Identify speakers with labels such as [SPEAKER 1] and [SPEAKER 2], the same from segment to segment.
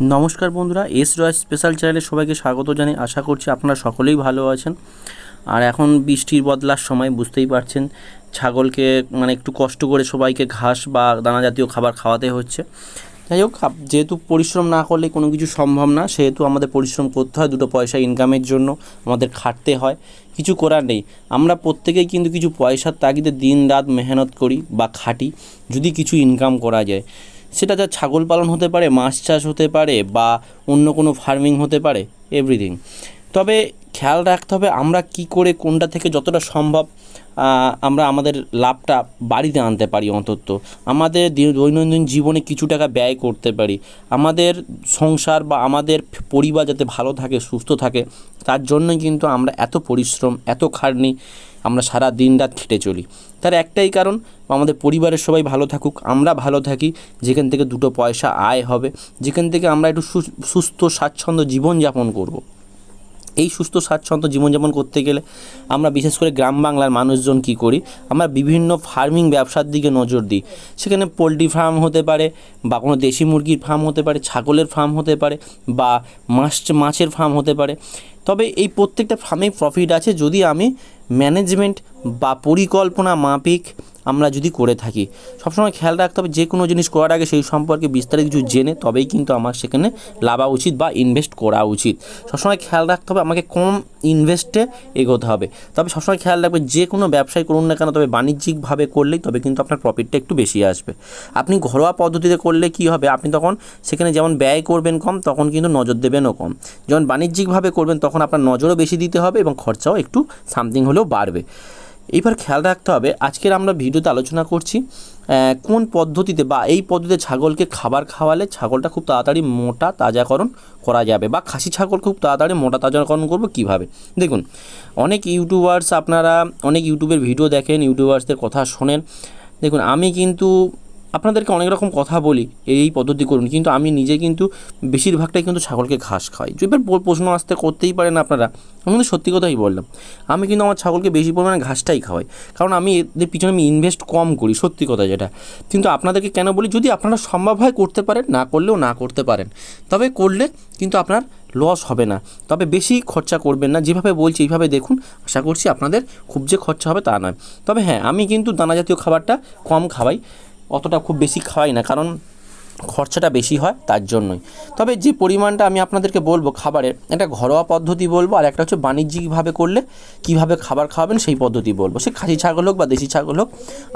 [SPEAKER 1] নমস্কার বন্ধুরা, এস রয় স্পেশাল চ্যানেলে সবাইকে স্বাগত জানাই। আশা করছি আপনারা সকলেই ভালো আছেন। আর এখন বৃষ্টির বদলার সময়, বুঝতেই পারছেন, ছাগলকে মানে একটু কষ্ট করে সবাইকে ঘাস বা দানা জাতীয় খাবার খাওয়াতে হচ্ছে। যাই হোক যেহেতু পরিশ্রম না করলে কোনো কিছু সম্ভব না, সেহেতু আমাদের পরিশ্রম করতে হয়, দুটো পয়সা ইনকামের জন্য আমাদের খাটতে হয়, কিছু করার নেই। আমরা প্রত্যেকেই কিন্তু কিছু পয়সার তাগিদে দিন রাত মেহনত করি বা খাটি, যদি কিছু ইনকাম করা যায়। সেটা যা ছাগল পালন হতে পারে, মাছ চাষ হতে পারে বা অন্য কোনো ফার্মিং হতে পারে এভরিথিং তবে খেয়াল রাখতে হবে আমরা কি করে কোনটা থেকে যতটা সম্ভব আমরা আমাদের লাভটা বাড়িতে আনতে পারি অন্তত। আমাদের দৈনন্দিন জীবনে কিছু টাকা ব্যয় করতে পারি। আমাদের সংসার বা আমাদের পরিবার যাতে ভালো থাকে, সুস্থ থাকে, তার জন্যই কিন্তু আমরা এত পরিশ্রম, এত খাটনি আমরা সারা দিন রাত খেটে চলি। তার একটাই কারণ, আমাদের পরিবারের সবাই ভালো থাকুক, আমরা ভালো থাকি, যেখান থেকে দুটো পয়সা আয় হবে, যেখান থেকে আমরা একটু সুস্থ, স্বাচ্ছন্দ্য জীবনযাপন করব। এই সুস্থ স্বাচ্ছন্দ্য জীবনযাপন করতে গেলে আমরা বিশেষ করে গ্রাম বাংলার মানুষজন কি করি? আমরা বিভিন্ন ফার্মিং ব্যবসার দিকে নজর দিই। সেখানে পোলট্রি ফার্ম হতে পারে বা কোনো দেশি মুরগির ফার্ম হতে পারে, ছাগলের ফার্ম হতে পারে বা মাছ, মাছের ফার্ম হতে পারে। তবে এই প্রত্যেকটা ফার্মেই প্রফিট আছে যদি আমি ম্যানেজমেন্ট বা পরিকল্পনা মাফিক আমরা যদি করে থাকি। সবসময় খেয়াল রাখতে হবে যে কোনো জিনিস করার আগে সেই সম্পর্কে বিস্তারিত কিছু জেনে তবেই কিন্তু আমার সেখানে লাভা উচিত বা ইনভেস্ট করা উচিত। সবসময় খেয়াল রাখতে হবে আমাকে কম ইনভেস্টে এগোতে হবে। তবে সবসময় খেয়াল রাখবে যে কোনো ব্যবসায় করুন না কেন, তবে বাণিজ্যিকভাবে করলেই তবে কিন্তু আপনার প্রফিটটা একটু বেশি আসবে। আপনি ঘরোয়া পদ্ধতিতে করলে কি হবে? আপনি তখন সেখানে যেমন ব্যয় করবেন কম, তখন কিন্তু নজর দেবেনও কম। যখন বাণিজ্যিকভাবে করবেন, তখন আপনার নজরও বেশি দিতে হবে এবং খরচাও একটু সামথিং হলেও বাড়বে। এইবার খেয়াল রাখতে হবে, আজকের আমরা ভিডিওতে আলোচনা করছি কোন পদ্ধতিতে বা এই পদ্ধতিতে ছাগলকে খাবার খাওয়ালে ছাগলটা খুব তাড়াতাড়ি মোটা তাজাকরণ করা যাবে বা খাসি ছাগল খুব তাড়াতাড়ি মোটা তাজাকরণ করব কীভাবে? দেখুন, অনেক ইউটিউবার্স আপনারা, অনেক ইউটিউবের ভিডিও দেখেন, ইউটিউবার্সদের কথা শোনেন। দেখুন, আমি কিন্তু আপনাদেরকে অনেক রকম কথা বলি, এই পদ্ধতি করুন, কিন্তু আমি নিজে কিন্তু বেশিরভাগটাই কিন্তু ছাগলকে ঘাস খাই। এবার প্রশ্ন আসতে করতেই পারেন আপনারা। আমি কিন্তু সত্যি কথাই বললাম, আমি কিন্তু আমার ছাগলকে বেশি পরিমাণে ঘাসটাই খাওয়াই, কারণ আমি এদের পিছনে আমি ইনভেস্ট কম করি, সত্যি কথা যেটা। কিন্তু আপনাদেরকে কেন বলি, যদি আপনারা সম্ভব হয় করতে পারেন, না করলেও না করতে পারেন। তবে করলে কিন্তু আপনার লস হবে না। তবে বেশি খরচা করবেন না, যেভাবে বলছি এইভাবে দেখুন, আশা করছি আপনাদের খুব যে খরচা হবে তা নয়। তবে হ্যাঁ আমি কিন্তু দানা জাতীয় খাবারটা কম খাওয়াই। অতটা খুব বেশি খাওয়াই না, কারণ খরচাটা বেশি হয় তার জন্যই। তবে যে পরিমাণটা আমি আপনাদেরকে বলব খাবারের, একটা ঘরোয়া পদ্ধতি বলব, আর একটা হচ্ছে বাণিজ্যিকভাবে করলে কীভাবে খাবার খাওয়াবেন সেই পদ্ধতি বলব। সে খাসি ছাগল হোক বা দেশি ছাগল হোক,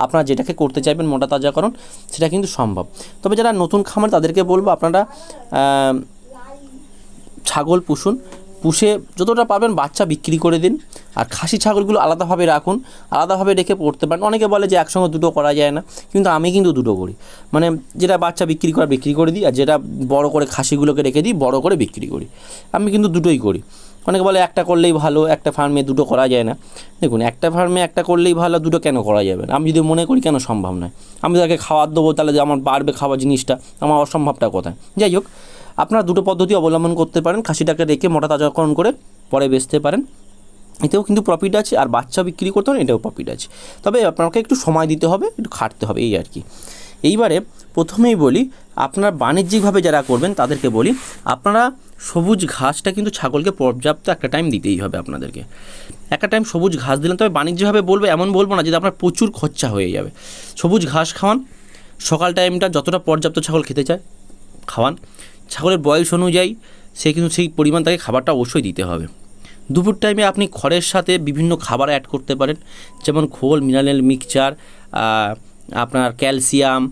[SPEAKER 1] আপনারা যেটাকে করতে চাইবেন মোটা তাজাকরণ সেটা কিন্তু সম্ভব। তবে যারা নতুন খামার, তাদেরকে বলব আপনারা ছাগল পুষুন, পুষে যতটা পারবেন বাচ্চা বিক্রি করে দিন। আর খাসি ছাগলগুলো আলাদাভাবে রাখুন, আলাদাভাবে রেখে পড়তে পারেন। অনেকে বলে যে একসঙ্গে দুটো করা যায় না, কিন্তু আমি কিন্তু দুটো করি। মানে যেটা বাচ্চা বিক্রি করা, বিক্রি করে দিই, আর যেটা বড় করে খাসিগুলোকে রেখে দিই, বড় করে বিক্রি করি। আমি কিন্তু দুটোই করি। অনেকে বলে একটা করলেই ভালো, একটা ফার্মে দুটো করা যায় না। দেখুন, একটা ফার্মে একটা করলেই ভালো, দুটো কেন করা যাবে না? আমি যদি মনে করি কেন সম্ভব নয়? আমি তাকে খাবার দেবো, তাহলে যে আমার বাড়বে খাওয়া জিনিসটা, আমার অসম্ভবটা কোথায়? যাই হোক, আপনারা দুটো পদ্ধতি অবলম্বন করতে পারেন। খাসিটাকে রেখে মোটা তাজাকরণ করে পরে বেচতে পারেন। এতেও কিন্তু প্রফিট আছে, আর বাচ্চা বিক্রি করতে এটাও প্রফিট আছে। তবে আপনাকে একটু সময় দিতে হবে, একটু খাটতে হবে, এই আর কি। এইবারে প্রথমেই বলি, আপনার বাণিজ্যিকভাবে যারা করবেন, তাদেরকে বলি, আপনারা সবুজ ঘাসটা কিন্তু ছাগলকে পর্যাপ্ত একটা টাইম দিতেই হবে আপনাদেরকে। একটা টাইম সবুজ ঘাস দিলেন, তবে বাণিজ্যিকভাবে বলব এমন বলব না যে আপনার প্রচুর খরচা হয়ে যাবে। সবুজ ঘাস খাওয়ান, সকাল টাইমটা যতটা পর্যাপ্ত ছাগল খেতে চায়, খাওয়ান। ছাগলের বয়স অনুযায়ী সে কিন্তু সেই পরিমাণ তাকে খাবারটা অবশ্যই দিতে হবে। দুপুর টাইমে আপনি খড়ের সাথে বিভিন্ন খাবার অ্যাড করতে পারেন। যেমন খোল, মিনারেল মিক্সচার আপনার ক্যালসিয়াম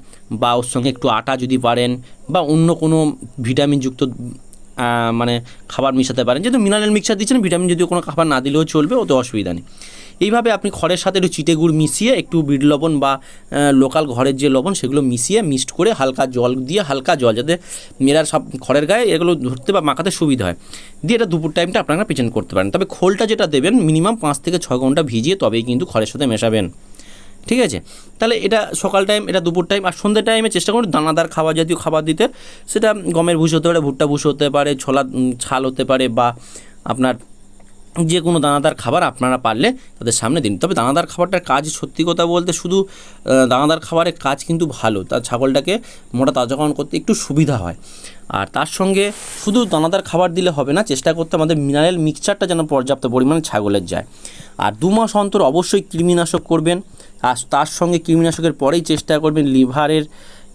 [SPEAKER 1] বা ওর সঙ্গে একটু আটা যদি পারেন বা অন্য কোনো ভিটামিনযুক্ত মানে খাবার মিশাতে পারেন। যেহেতু মিনারেল মিক্সচার দিচ্ছেন ভিটামিন যদি কোনো খাবার না দিলেও চলবে, ওতে অসুবিধা নেই। এইভাবে আপনি খড়ের সাথে একটু চিটে গুড় মিশিয়ে একটু বিট লবণ বা লোকাল ঘরের যে লবণ সেগুলো মিশিয়ে মিক্সড করে হালকা জল দিয়ে হালকা জল যাতে মেয়েরার সব খড়ের গায়ে এগুলো ধরতে বা মাখাতে সুবিধা হয়। দিয়ে এটা দুপুর টাইমটা আপনারা পেছন করতে পারেন। তবে খোলটা যেটা দেবেন মিনিমাম পাঁচ থেকে ছয় ঘণ্টা ভিজিয়ে তবেই কিন্তু খড়ের সাথে মেশাবেন। ঠিক আছে? তাহলে এটা সকাল টাইম এটা দুপুর টাইম আর সন্ধ্যে টাইমে চেষ্টা করুন দানাদার খাবার জাতীয় খাবার দিতে। সেটা গমের ভুষ হতে পারে, ভুট্টা ভুষ হতে পারে ছোলা ছাল হতে পারে বা আপনার যে কোনো দানাদার খাবার আপনারা পারলে তাদের সামনে দিন। তবে দানাদার খাবারটার কাজ সত্যি কথা বলতে শুধু দানাদার খাবারের কাজ কিন্তু ভালো। তার ছাগলটাকে মোটা তাজাকরণ করতে একটু সুবিধা হয়। আর তার সঙ্গে শুধু দানাদার খাবার দিলে হবে না, চেষ্টা করতে আমাদের মিনারেল মিক্সচারটা যেন পর্যাপ্ত পরিমাণে ছাগলের যায়। আর দু মাস অন্তর অবশ্যই কৃমিনাশক করবেন। আর তার সঙ্গে কৃমিনাশকের পরেই চেষ্টা করবেন লিভারের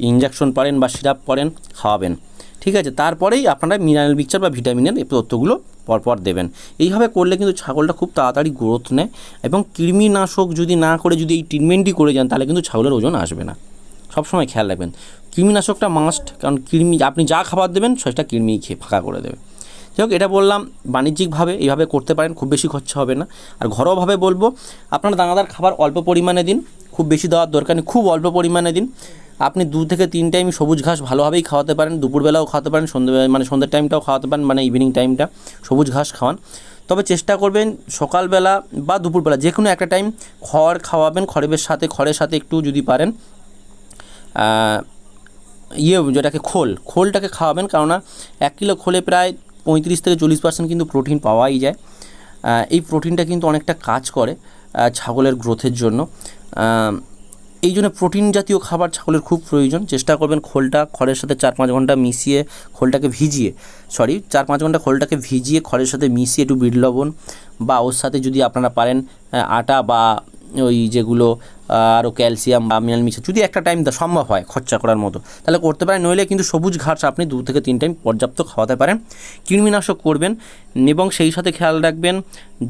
[SPEAKER 1] ইঞ্জেকশন পারেন বা সিরাপ করেন, খাওয়াবেন। ঠিক আছে? তারপরেই আপনারা মিনারেল মিক্সচার বা ভিটামিনের এই তথ্যগুলো পরপর দেবেন। এইভাবে করলে কিন্তু ছাগলটা খুব তাড়াতাড়ি গ্রোথ নেয় এবং কৃমিনাশক যদি না করে যদি এই ট্রিটমেন্টই করে যান, তাহলে কিন্তু ছাগলের ওজন আসবে না। সবসময় খেয়াল রাখবেন। কৃমিনাশকটা মাস্ট কারণ কৃমি, আপনি যা খাবার দেবেন, সেটা কৃমি খেয়ে ফাঁকা করে দেবে। যাই হোক এটা বললাম, বাণিজ্যিকভাবে এইভাবে করতে পারেন, খুব বেশি খরচা হবে না। আর ঘরোয়াভাবে বলব, আপনারা দানাদার খাবার অল্প পরিমাণে দিন, খুব বেশি দেওয়ার দরকার নেই, খুব অল্প পরিমাণে দিন। আপনি দু থেকে তিন টাইম সবুজ ঘাস ভালোভাবেই খাওয়াতে পারেন, দুপুরবেলাও খাওয়াতে পারেন, সন্ধ্যে মানে সন্ধ্যের টাইমটাও খাওয়াতে পারেন মানে ইভিনিং টাইমটা সবুজ ঘাস খাওয়ান। তবে চেষ্টা করবেন সকালবেলা বা দুপুরবেলা যে কোনো একটা টাইম খড় খাওয়াবেন, খড়ের সাথে খড়ের সাথে একটু যদি পারেন ইয়ে যেটাকে খোল, খোলটাকে খাওয়াবেন। কেননা এক কিলো খোলে প্রায় পঁয়ত্রিশ থেকে চল্লিশ পার্সেন্ট কিন্তু প্রোটিন পাওয়াই যায়। এই প্রোটিনটা কিন্তু অনেকটা কাজ করে ছাগলের গ্রোথের জন্য। এই জন্য প্রোটিন জাতীয় খাবার ছাগলের খুব প্রয়োজন। চেষ্টা করবেন খোলটা খড়ের সাথে চার পাঁচ ঘণ্টা মিশিয়ে খোলটাকে ভিজিয়ে সরি চার পাঁচ ঘণ্টা খোলটাকে ভিজিয়ে খড়ের সাথে মিশিয়ে একটু বিট লবণ বা ওর সাথে যদি আপনারা পারেন আটা বা ওই যেগুলো আরও ক্যালসিয়াম বা মিনারেল মিক্সার যদি একটা টাইম সম্ভব হয় খরচা করার মতো, তাহলে করতে পারেন। নইলে কিন্তু সবুজ ঘাস আপনি দু থেকে তিন টাইম পর্যাপ্ত খাওয়াতে পারেন। কৃমিনাশক করবেন এবং সেই সাথে খেয়াল রাখবেন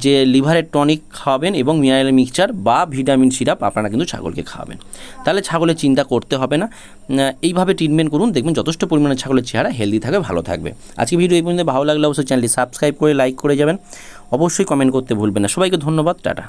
[SPEAKER 1] যে লিভারের টনিক খাওয়াবেন এবং মিনারেল মিক্সচার বা ভিটামিন সিরাপ আপনারা কিন্তু ছাগলকে খাওয়াবেন। তাহলে ছাগলের চিন্তা করতে হবে না। এইভাবে ট্রিটমেন্ট করুন, দেখবেন যথেষ্ট পরিমাণে ছাগলের চেহারা হেলদি থাকবে, ভালো থাকবে। আজকে ভিডিও এই পর্যন্ত। ভালো লাগলে অবশ্যই চ্যানেলটি সাবস্ক্রাইব করে লাইক করে যাবেন। অবশ্যই কমেন্ট করতে ভুলবেন না। সবাইকে ধন্যবাদ। টাটা।